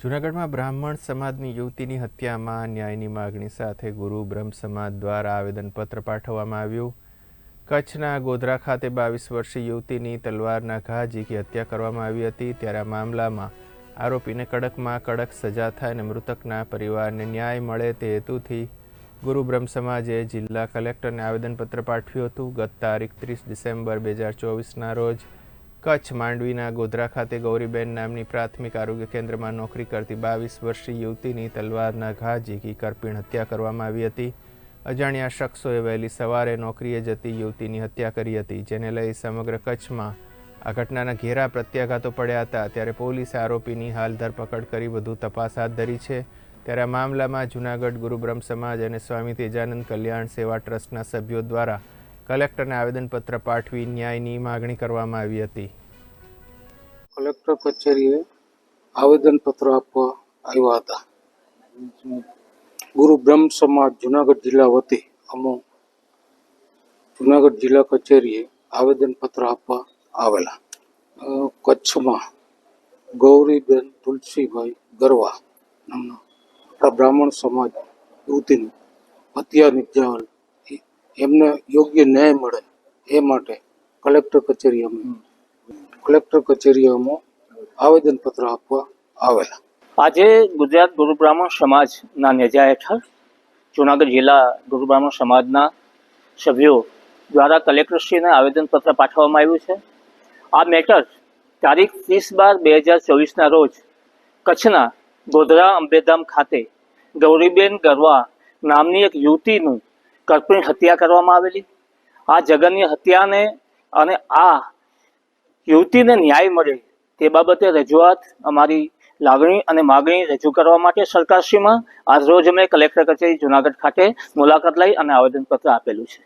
જૂનાગઢમાં બ્રાહ્મણ સમાજની યુવતીની હત્યામાં ન્યાયની માગણી સાથે ગુરુ બ્રહ્મ સમાજ દ્વારા આવેદનપત્ર પાઠવવામાં આવ્યું. કચ્છના ગોધરા ખાતે બાવીસ વર્ષીય યુવતીની તલવારના ઘા ઝીકી હત્યા કરવામાં આવી હતી. ત્યારે આ મામલામાં આરોપીને કડકમાં કડક સજા થાય અને મૃતકના પરિવારને ન્યાય મળે તે હેતુથી ગુરુ બ્રહ્મ સમાજે જિલ્લા કલેક્ટરને આવેદનપત્ર પાઠવ્યું હતું. ગત તારીખ ત્રીસ ડિસેમ્બર બે હજાર ચોવીસના રોજ કચ્છ માંડવીના ગોધરા ખાતે ગૌરીબેન નામની પ્રાથમિક આરોગ્ય કેન્દ્રમાં નોકરી કરતી બાવીસ વર્ષીય યુવતીની તલવારના ઘા ઝીકી કરપીણ હત્યા કરવામાં આવી હતી. અજાણ્યા શખ્સોએ વહેલી સવારે નોકરીએ જતી યુવતીની હત્યા કરી હતી, જેને લઈ સમગ્ર કચ્છમાં આ ઘટનાના ઘેરા પ્રત્યાઘાતો પડ્યા હતા. ત્યારે પોલીસે આરોપીની હાલ ધરપકડ કરી વધુ તપાસ હાથ ધરી છે. ત્યારે આ મામલામાં જૂનાગઢ ગુરુ બ્રહ્મ સમાજ અને સ્વામી તેજાનંદ કલ્યાણ સેવા ટ્રસ્ટના સભ્યો દ્વારા કલેક્ટરને આવેદનપત્ર પાઠવી ન્યાયની માગણી કરવામાં આવી હતી. કલેક્ટર કચેરીએ આવેદનપત્ર આપવા આવ્યા હતા. ગુરુ બ્રહ્મ સમાજ જુનાગઢ જિલ્લા વતી અમો જુનાગઢ જિલ્લા કચેરીએ આવેદનપત્ર આપવા આવેલા. કચ્છમાં ગૌરીબેન તુલસીભાઈ ગરવા નામના બ્રાહ્મણ સમાજ યુવતીનું હત્યા નિપજાવેલ એમને યોગ્ય ન્યાય મળે એ માટે કલેક્ટર કચેરી અમે કલેક્ટર કચેરી અમે આવેદનપત્ર આપવા આવેલા. આજે ગુજરાત ગુરુ બ્રાહ્મણ સમાજના નેજા હેઠળ જૂનાગઢ જિલ્લા ગુરુ બ્રાહ્મણ સમાજના સભ્યો દ્વારા કલેક્ટરશ્રીને આવેદનપત્ર પાઠવવામાં આવ્યું છે. આ મેટર તારીખ ત્રીસ બાર બે હજાર ચોવીસના રોજ કચ્છના ગોધરા અંબેધામ ખાતે ગૌરીબેન ગરવા નામની એક યુવતીનું કરપીણ હત્યા કરવામાં આવેલી. આ જગનની હત્યાને અને આ યુવતીને ન્યાય મળે તે બાબતે રજૂઆત અમારી લાગણી અને માગણી રજૂ કરવા માટે સરકારશ્રીમાં. આજરોજ અમે કલેક્ટર કચેરી જુનાગઢ ખાતે મુલાકાત લઈ અને આવેદનપત્ર આપેલું છે.